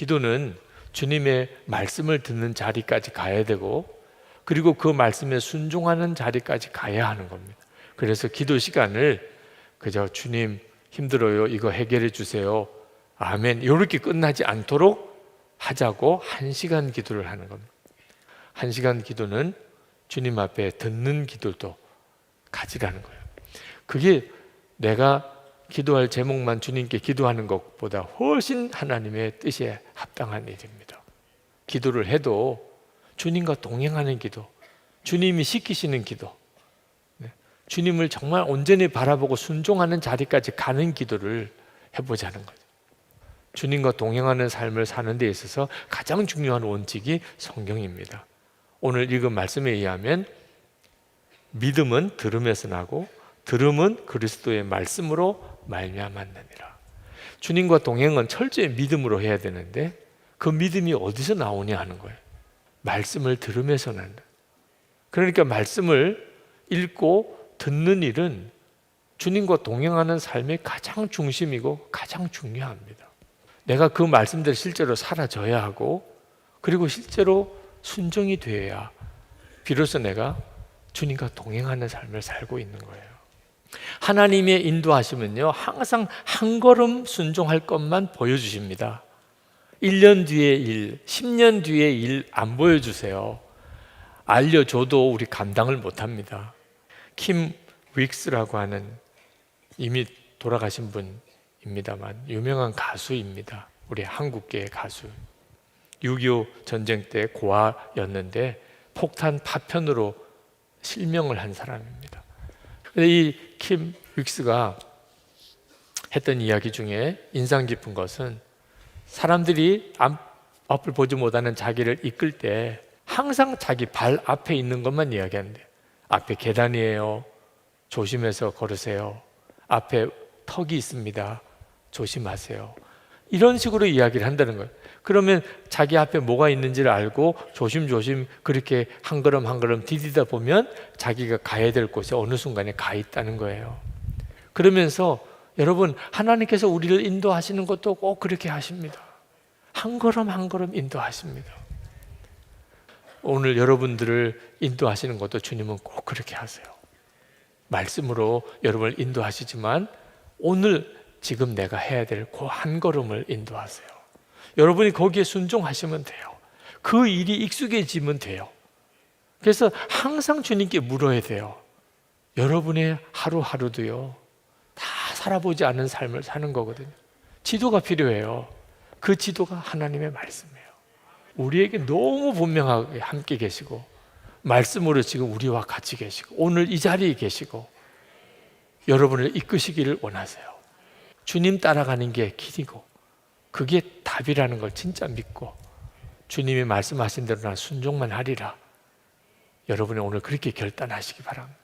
기도는 주님의 말씀을 듣는 자리까지 가야 되고 그리고 그 말씀에 순종하는 자리까지 가야 하는 겁니다. 그래서 기도 시간을 그저 주님 힘들어요. 이거 해결해 주세요. 아멘. 이렇게 끝나지 않도록 하자고 한 시간 기도를 하는 겁니다. 한 시간 기도는 주님 앞에 듣는 기도도 가지라는 거예요. 그게 내가 기도할 제목만 주님께 기도하는 것보다 훨씬 하나님의 뜻에 합당한 일입니다. 기도를 해도 주님과 동행하는 기도, 주님이 시키시는 기도, 네. 주님을 정말 온전히 바라보고 순종하는 자리까지 가는 기도를 해보자는 거죠. 주님과 동행하는 삶을 사는 데 있어서 가장 중요한 원칙이 성경입니다. 오늘 읽은 말씀에 의하면 믿음은 들음에서 나고 들음은 그리스도의 말씀으로 말미암았느니라. 주님과 동행은 철저히 믿음으로 해야 되는데 그 믿음이 어디서 나오냐 하는 거예요. 말씀을 들으면서 난다. 그러니까 말씀을 읽고 듣는 일은 주님과 동행하는 삶의 가장 중심이고 가장 중요합니다. 내가 그 말씀대로 실제로 사라져야 하고 그리고 실제로 순종이 되어야 비로소 내가 주님과 동행하는 삶을 살고 있는 거예요. 하나님의 인도하심은요, 항상 한 걸음 순종할 것만 보여주십니다. 1년 뒤의 일, 10년 뒤의 일 안 보여주세요. 알려줘도 우리 감당을 못 합니다. 킴 윅스라고 하는 이미 돌아가신 분입니다만 유명한 가수입니다. 우리 한국계의 가수. 6.25 전쟁 때 고아였는데 폭탄 파편으로 실명을 한 사람입니다. 이 킴 윅스가 했던 이야기 중에 인상 깊은 것은 사람들이 앞을 보지 못하는 자기를 이끌 때 항상 자기 발 앞에 있는 것만 이야기하는데 앞에 계단이에요. 조심해서 걸으세요. 앞에 턱이 있습니다. 조심하세요. 이런 식으로 이야기를 한다는 거예요. 그러면 자기 앞에 뭐가 있는지를 알고 조심조심 그렇게 한 걸음 한 걸음 디디다 보면 자기가 가야 될 곳에 어느 순간에 가 있다는 거예요. 그러면서 여러분 하나님께서 우리를 인도하시는 것도 꼭 그렇게 하십니다. 한 걸음 한 걸음 인도하십니다. 오늘 여러분들을 인도하시는 것도 주님은 꼭 그렇게 하세요. 말씀으로 여러분을 인도하시지만 오늘 지금 내가 해야 될 그 한 걸음을 인도하세요. 여러분이 거기에 순종하시면 돼요. 그 일이 익숙해지면 돼요. 그래서 항상 주님께 물어야 돼요. 여러분의 하루하루도요, 다 살아보지 않은 삶을 사는 거거든요. 지도가 필요해요. 그 지도가 하나님의 말씀이에요. 우리에게 너무 분명하게 함께 계시고, 말씀으로 지금 우리와 같이 계시고, 오늘 이 자리에 계시고, 여러분을 이끄시기를 원하세요. 주님 따라가는 게 길이고, 그게 답이라는 걸 진짜 믿고 주님이 말씀하신 대로 난 순종만 하리라. 여러분이 오늘 그렇게 결단하시기 바랍니다.